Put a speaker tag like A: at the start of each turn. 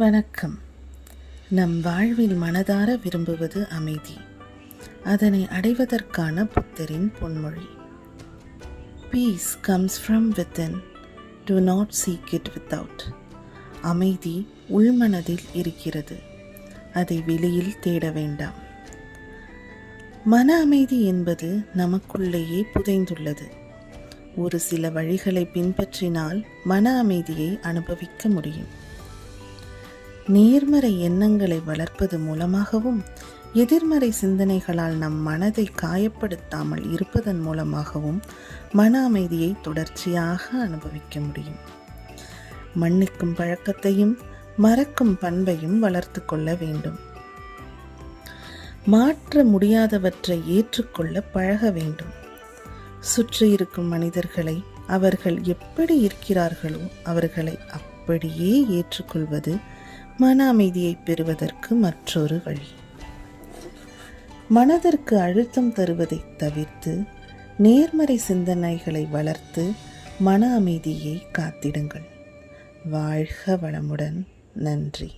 A: வணக்கம். நம் வாழ்வில் மனதார விரும்புவது அமைதி. அதனை அடைவதற்கான புத்தரின் பொன்மொழி. Peace comes from within do not seek it without அமைதி உள்மனதில் இருக்கிறது. அதை வெளியில் தேட வேண்டாம். மன அமைதி என்பது நமக்குள்ளேயே புதைந்துள்ளது. ஒரு சில வழிகளை பின்பற்றினால் மன அமைதியை அனுபவிக்க முடியும். நேர்மறை எண்ணங்களை வளர்ப்பது மூலமாகவும் எதிர்மறை சிந்தனைகளால் நம் மனதை காயப்படுத்தாமல் இருப்பதன் மூலமாகவும் மன அமைதியை தொடர்ச்சியாக அனுபவிக்க முடியும். மன்னிக்கும் பழக்கத்தையும் மறக்கும் பண்பையும் வளர்த்து கொள்ள வேண்டும். மாற்ற முடியாதவற்றை ஏற்றுக்கொள்ள பழக வேண்டும். சுற்றி இருக்கும் மனிதர்களை அவர்கள் எப்படி இருக்கிறார்களோ அவர்களை அப்படியே ஏற்றுக்கொள்வது மன அமைதியை பெறுவதற்கு மற்றொரு வழி. மனதிற்கு அழுத்தம் தருவதை தவிர்த்து நேர்மறை சிந்தனைகளை வளர்த்து மன அமைதியை காத்திடுங்கள். வாழ்க வளமுடன். நன்றி.